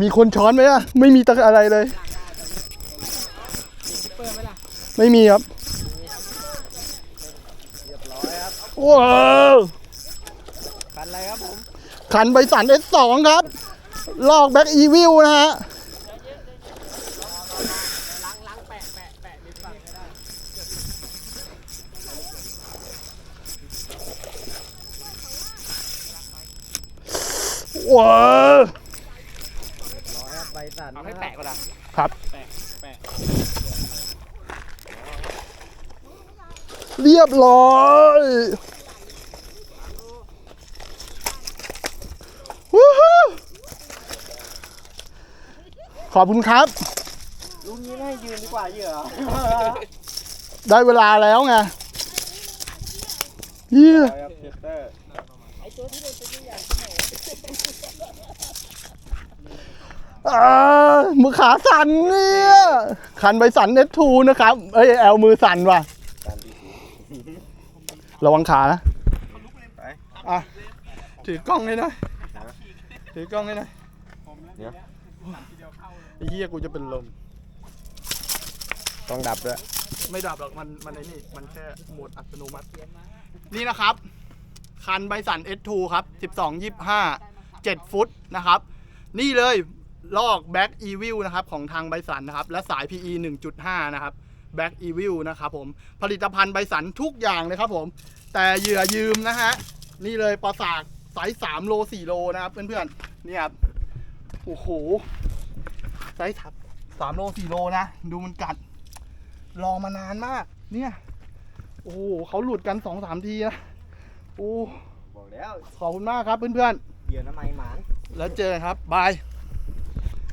มีคนช้อนไหมอะไม่มีตะอะไรเลย ไม่มีครับว้าวคันอะไรครับผมขันใบสัน S2 ครับ ลอกแบ็กอีวิลนะฮะว้าว ร้อยครับใบ สั่นเอาให้แปะก็ได้ครับ แปะแปะเรียบร้อยวู้ฮู้ขอบคุณครับ ลุงนี้ไม่ให้ยืนดีกว่าเหยื่อได้เวลาแล้วไงเยี่ยครับเทสเตอร์อ่า มือขาสั่นเนี่ยขันใบสันเนทูนะครับเอ้ยแอลมือสั่นว่ะ ระวังขานะไปอะถือกล้องให้หน่อยถือกล้องให้หน่อยเดี๋ยวไอ้เหี้ยกูจะเป็นลม ต้องดับด้วย ไม่ดับหรอกมันมันไอ้นี่มันแค่โหมดอัตโนมัติ นี่นะครับ คันไบสัน S2 ครับ 12 25 7 ฟุตนะครับ นี่เลย ลอก Back Evil นะครับของทางไบสันนะครับ และสาย PE 1.5 นะครับ Back Evil นะครับผม ผลิตภัณฑ์ไบสันทุกอย่างเลยครับผม แต่เหยื่อยืมนะฮะ นี่เลยปลาสากไซส์3โล 4 โลนะครับ เพื่อนๆ นี่ครับ โอ้โหไซส์3โล4โลนะ ดูมันกัดรอมานานมาก เนี่ย โอ้โหเขาหลุดกันสองสามทีนะโอ้บอกแล้ว ขอบคุณมากครับเพื่อนเหยื่อน้ำไมหมานๆแล้วเจอกันครับ บาย